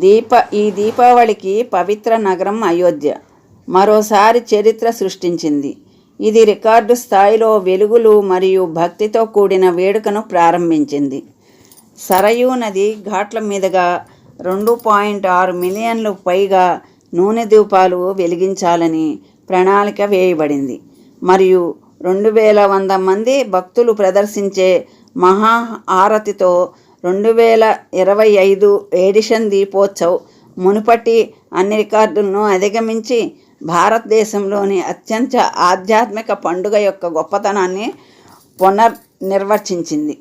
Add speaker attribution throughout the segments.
Speaker 1: దీప ఈ దీపావళికి పవిత్ర నగరం అయోధ్య. మరోసారి చరిత్ర సృష్టించింది. ఇది రికార్డు స్థాయిలో వెలుగులు మరియు భక్తితో కూడిన వేడుకను ప్రారంభించింది. సరయూ నది ఘాట్ల మీదుగా రెండు పాయింట్ ఆరు మిలియన్లు పైగా నూనె దీపాలు వెలిగించాలని ప్రణాళిక వేయబడింది. మరియు రెండు వేల వంద మంది భక్తులు ప్రదర్శించే మహా ఆరతితో రెండు వేల ఇరవై ఐదు ఏడిషన్ దీపోత్సవ్ మునుపటి అన్ని రికార్డులను అధిగమించి భారతదేశంలోని అత్యంత ఆధ్యాత్మిక పండుగ యొక్క గొప్పతనాన్ని పునర్నిర్వచించింది.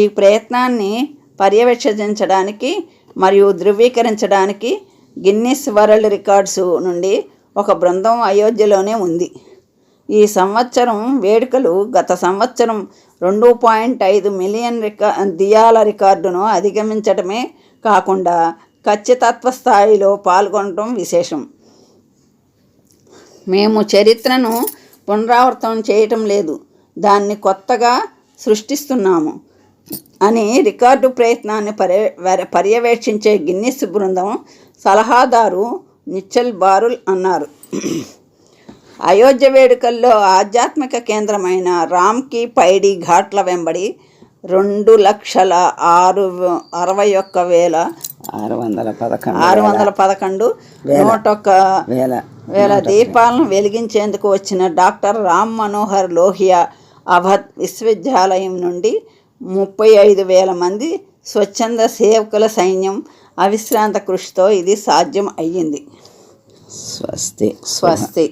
Speaker 1: ఈ ప్రయత్నాన్ని పర్యవేక్షించడానికి మరియు ధృవీకరించడానికి గిన్నిస్ వరల్డ్ రికార్డ్స్ నుండి ఒక బృందం అయోధ్యలోనే ఉంది. ఈ సంవత్సరం వేడుకలు గత సంవత్సరం రెండు పాయింట్ ఐదు మిలియన్ రికా దియాల రికార్డును అధిగమించడమే కాకుండా ఖచ్చితత్వ స్థాయిలో పాల్గొనడం విశేషం. మేము చరిత్రను పునరావృతం చేయటం లేదు. దాన్ని కొత్తగా సృష్టిస్తున్నాము అని రికార్డు ప్రయత్నాన్ని పర్య పర్యవేక్షించే గిన్నిస్ బృందం సలహాదారు నిచ్చల్ బారుల్ అన్నారు. అయోధ్య వేడుకల్లో ఆధ్యాత్మిక కేంద్రమైన రామ్కి పైడి ఘాట్ల వెంబడి రెండు లక్షల ఆరు అరవై ఒక్క వేల
Speaker 2: ఆరు వందల పదకొండు
Speaker 1: ఆరు వందల పదకొండు నూట ఒక్క
Speaker 2: వేల
Speaker 1: వేల దీపాలను వెలిగించేందుకు వచ్చిన డాక్టర్ రామ్ మనోహర్ లోహియా అవధ్ విశ్వవిద్యాలయం నుండి ముప్పై ఐదు వేల మంది స్వచ్ఛంద సేవకుల సైన్యం అవిశ్రాంత కృషితో ఇది సాధ్యం అయ్యింది.
Speaker 2: స్వస్తి.
Speaker 1: స్వస్తి.